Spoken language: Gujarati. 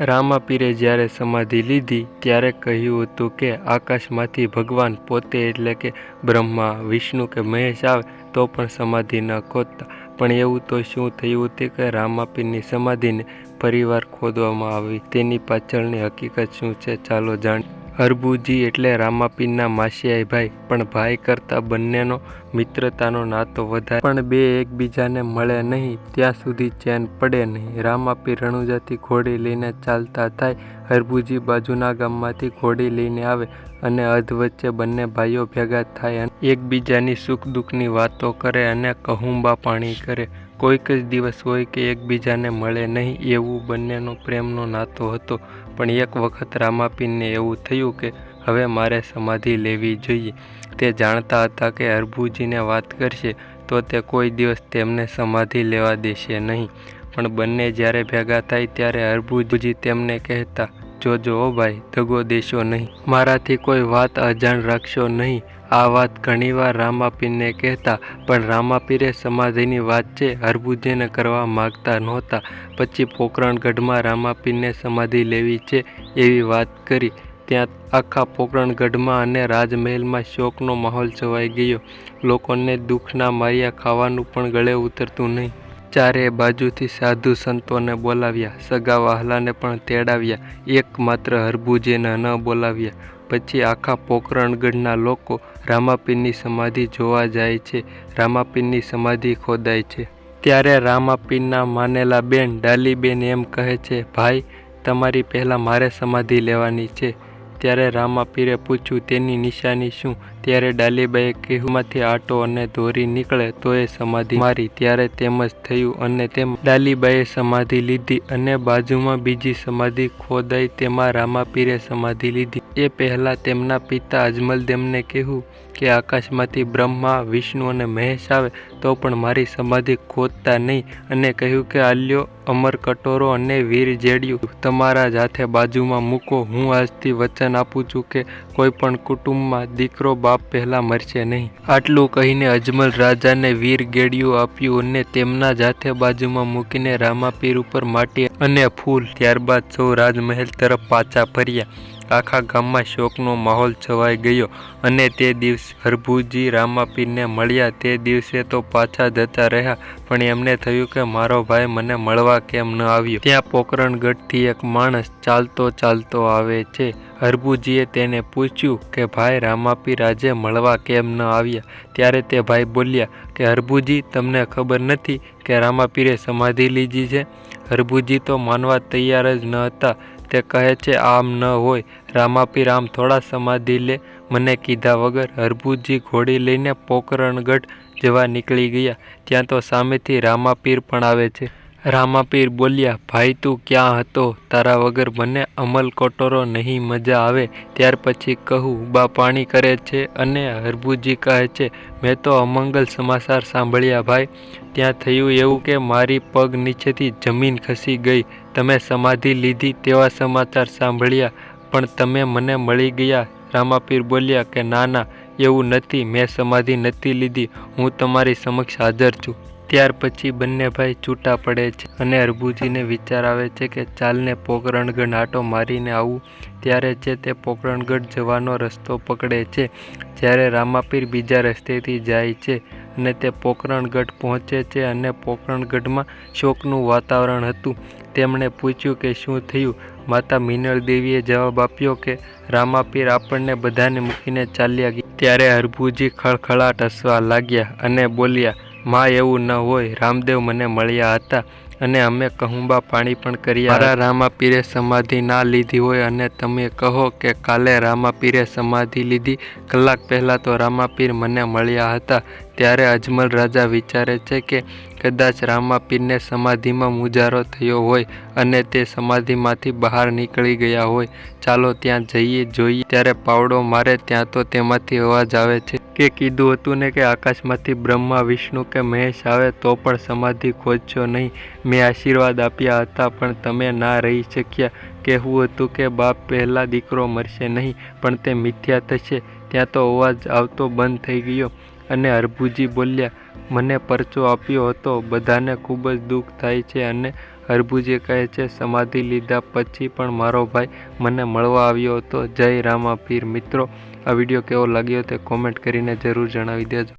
રામાપીરે જ્યારે સમાધિ લીધી, ત્યારે કહ્યું હતું કે આકાશમાંથી ભગવાન પોતે એટલે કે બ્રહ્મા, વિષ્ણુ કે મહેશ આવે તો પણ સમાધિ ન ખોદતા. પણ એવું તો શું થયું હતું કે રામાપીરની સમાધિને ફરીવાર ખોદવામાં આવી. તેની પાછળની હકીકત શું છે ચાલો જાણીએ. હરભુજી એટલે રામાપીરના માસિયાઈ ભાઈ. પણ ભાઈ કરતાં બંનેનો મિત્રતાનો નાતો વધારે. પણ બે એકબીજાને મળે નહીં, ત્યાં સુધી ચેન પડે નહીં. રામાપી રણુજાથી ઘોડી લઈને ચાલતા થાય, હરભુજી બાજુના ગામમાંથી ઘોડી લઈને આવે અને અધ વચ્ચે બંને ભાઈઓ ભેગા થાય અને એકબીજાની સુખ દુઃખની વાતો કરે અને કહુંબા પાણી કરે. કોઈક જ દિવસ હોય કે એકબીજાને મળે નહીં, એવું બંનેનો પ્રેમનો નાતો હતો. પણ એક વખત રામાપીરને એવું થયું કે હવે મારે સમાધિ લેવી જોઈએ. તે જાણતા હતા કે હરભુજીને વાત કરશે, તો તે કોઈ દિવસ તેમને સમાધિ લેવા દેશે નહીં. પણ બંને જ્યારે ભેગા થાય ત્યારે હરભુજી તેમને કહેતા જોજો હો ભાઈ દગો દેશો નહીં. મારાથી કોઈ વાત અજાણ રાખશો નહીં. આ વાત ઘણીવાર રામાપીરને કહેતા, પણ રામાપીરે સમાધિની વાત છે, હરભુજીને કરવા માગતા નહોતા. પછી પોકરણગઢમાં રામાપીરને સમાધિ લેવી છે એવી વાત કરી. ત્યાં આખા પોકરણગઢમાં અને રાજમહેલમાં શોકનો માહોલ છવાઈ ગયો. લોકોને દુઃખના માર્યા ખાવાનું પણ ગળે ઉતરતું નહીં. ચારે બાજુથી સાધુ સંતોને બોલાવ્યા, સગા વહાલાને પણ તેડાવ્યા એક માત્ર હરભુજીને ન બોલાવ્યા. પછી આખા પોકરણગઢના લોકો રામાપીરની સમાધિ જોવા જાય છે, રામાપીરની સમાધિ ખોદાય છે. ત્યારે રામાપીરના માનેલા બેન ડાલીબેન એમ કહે છે, ભાઈ, તમારી પહેલાં મારે સમાધિ લેવાની છે. ત્યારે રામાપીરે પૂછ્યું, તેની નિશાની શું ત્યારે ડાલીબાઈએ કહેમાંથી આટો અને ધોરી નીકળે તો એ સમાધિ મારી. ત્યારે તેમ જ થયું અને તેમ ડાલીબાઈએ સમાધિ લીધી અને બાજુમાં બીજી સમાધિ ખોદાઈ, તેમાં રામાપીરે સમાધિ લીધી. એ પહેલાં તેમના પિતા અજમલદેવને કહેવું કે આકાશમાંથી બ્રહ્મા, વિષ્ણુ અને મહેશ આવે તો પણ મારી સમાધિ ખોદતા નહીં. અને કહ્યું કે, આલ્યો, અમર કટોરો અને વીર જેડિયું, તમારા જાતે બાજુમાં મૂકો. હું આજથી વચન આપું છું કે કોઈ પણ કુટુંબમાં દીકરો બાપ પહેલાં મરશે નહીં. આટલું કહીને અજમલ રાજાને વીર ગેડિયું આપ્યું અને તેમના જાતે બાજુમાં મૂકીને રામાપીર ઉપર માટી અને ફૂલ. ત્યારબાદ સૌ રાજમહેલ તરફ પાછા ફર્યા. આખા ગામમાં શોકનો માહોલ છવાઈ ગયો અને તે દિવસ હરભુજી રામાપીરને મળ્યા. તે દિવસે તો પાછા જતા રહ્યા, પણ એમને થયું કે મારો ભાઈ મને મળવા કેમ ન આવ્યો. ત્યાં પોકરણગઢથી એક માણસ ચાલતો ચાલતો આવે છે. હરભુજીએ તેને પૂછ્યું કે, ભાઈ, રામાપીર આજે મળવા કેમ ન આવ્યા? ત્યારે તે ભાઈ બોલ્યા કે, હરભુજી, તમને ખબર નથી કે રામાપીરે સમાધિ લીધી છે? હરભુજી તો માનવા તૈયાર જ ન હતા. તે કહે છે, આમ ન હોય. રામાપીર આમ થોડા સમાધિ લે, મને કીધા વગર હરભુજી ઘોડી લઈને પોકરણગઢ જવા નીકળી ગયા. ત્યાં તો સામેથી રામાપીર પણ આવે છે. રામાપીર બોલ્યા, ભાઈ, તું ક્યાં હતો? તારા વગર મને અમલ કોટોરો નહીં મજા આવે. ત્યાર પછી કહું બા પાણી કરે છે અને હરભુજી કહે છે, મેં તો અમંગલ સમાચાર સાંભળ્યા, ભાઈ. ત્યાં થયું એવું કે મારી પગ નીચેથી જમીન ખસી ગઈ. તમે સમાધિ લીધી તેવા સમાચાર સાંભળ્યા, પણ તમે મને મળી ગયા. રામાપીર બોલ્યા કે ના ના એવું નથી, મેં સમાધિ નથી લીધી. હું તમારી સમક્ષ હાજર છું. ત્યાર પછી બંને ભાઈ છૂટા પડે છે અને અરબુજીને વિચાર આવે છે કે, ચાલને પોકરણગઢ આટો મારીને આવું. ત્યારે છે તે પોકરણગઢ જવાનો રસ્તો પકડે છે, જ્યારે રામાપીર બીજા રસ્તેથી જાય છે. અને તે પોકરણગઢ પહોંચે છે અને પોકરણગઢમાં શોકનું વાતાવરણ હતું. તેમણે પૂછ્યું કે શું થયું? માતા મિનળ દેવીએ જવાબ આપ્યો કે રામાપીર આપણને બધાને મૂકીને ચાલ્યા ગયા. ત્યારે હરભુજી ખળખળાટ હસવા લાગ્યા અને બોલ્યા, માં એવું ન હોય, રામદેવ મને મળ્યા હતા અને અમે કહુંબા પાણી પણ કર્યા મારા રામાપીરે સમાધિ ના લીધી હોય અને તમે કહો કે કાલે રામાપીરે સમાધિ લીધી, કલાક પહેલાં તો રામાપીર મને મળ્યા હતા. ત્યારે અજમલ રાજા વિચારે છે કે કદાચ રામાપીરને સમાધિમાં મુજારો થયો હોય અને તે સમાધિમાંથી બહાર નીકળી ગયા હોય. ચાલો ત્યાં જઈએ, જોઈએ. ત્યારે પાવડો મારે ત્યાં તો તેમાંથી અવાજ આવે છે કે કીધું હતું ને કે આકાશમાંથી બ્રહ્મા, વિષ્ણુ કે મહેશ આવે તો પણ સમાધિ ખોજશો નહીં. મેં આશીર્વાદ આપ્યા હતા, પણ તમે ના રહી શક્યા. કહેવું હતું કે બાપ પહેલાં દીકરો મરશે નહીં, પણ તે મિથ્યા થશે. ત્યાં તો અવાજ આવતો બંધ થઈ ગયો. અને હરભુજી બોલ્યા, મને પરચો આપ્યો હતો. બધાને ખૂબ જ દુઃખ થાય છે અને હરભુજી કહે છે, સમાધિ લીધા પછી પણ મારો ભાઈ મને મળવા આવ્યો હતો. જય રામા પીર મિત્રો, આ વીડિયો કેવો લાગ્યો તે કોમેન્ટ કરીને જરૂર જણાવી દેજો.